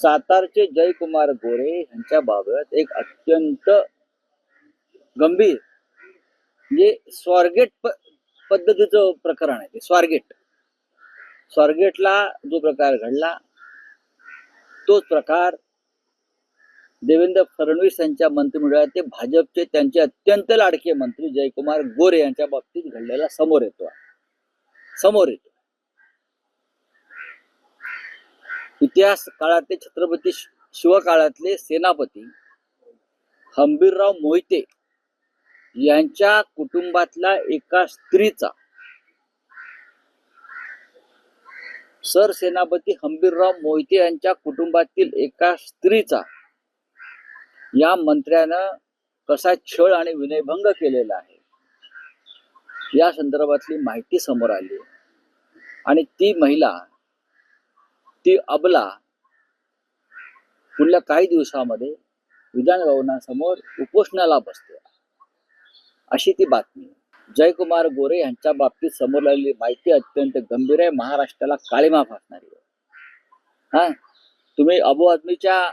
सातारचे जयकुमार गोरे यांच्या बाबत एक अत्यंत गंभीर म्हणजे स्वारगेट पद्धतीचं प्रकरण आहे ते स्वारगेट. स्वारगेटला जो प्रकार घडला तोच प्रकार देवेंद्र फडणवीस यांच्या मंत्रिमंडळात ते भाजपचे त्यांचे अत्यंत लाडके मंत्री जयकुमार गोरे यांच्या बाबतीत घडलेला समोर येतो समोर येतो. इतिहास काळातले छत्रपती शिवकाळातले सेनापती हंबीरराव मोहिते यांच्या कुटुंबातल्या एका स्त्रीचा सरसेनापती हंबीरराव मोहिते यांच्या कुटुंबातील एका स्त्रीचा या मंत्र्यानं कसा छळ आणि विनयभंग केलेला आहे या संदर्भातली माहिती समोर आली आणि ती महिला ती अबला. पुढल्या काही दिवसामध्ये विधान भवनासमोर उपोषणाला बसते. अशी ती बातमी. जयकुमार गोरे यांच्या बाबतीत समोर आलेली माहिती अत्यंत गंभीर आहे. महाराष्ट्राला काळीमा फासणारी आहे. हा? तुम्ही अबू आदमीच्या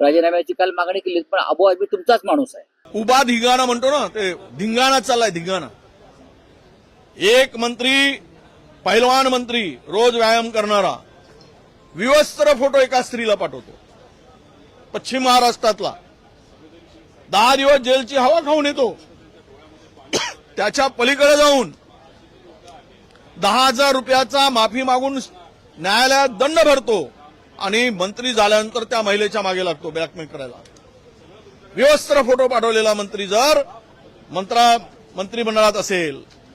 राजीनाम्याची काल मागणी केली पण अबू आदमी तुमचाच माणूस आहे. उभा धिंगाणा म्हणतो ना ते धिंगाणा चाललाय धिंगाणा. एक मंत्री पहिलवान मंत्री रोज व्यायाम करणारा. विवस्त्र फोटो एका स्त्रीला पाठवतो. पश्चिम महाराष्ट्रातला. दहा दिवस जेलची हवा खाऊन येतो. त्याच्या पलीकडे जाऊन दहा हजार रुपयाचा माफी मागून न्यायालयात दंड भरतो आणि मंत्री झाल्यानंतर त्या महिलेच्या मागे लागतो ब्लॅकमेल करायला. विवस्त्र फोटो पाठवलेला मंत्री जर मंत्रा मंत्रिमंडळात असेल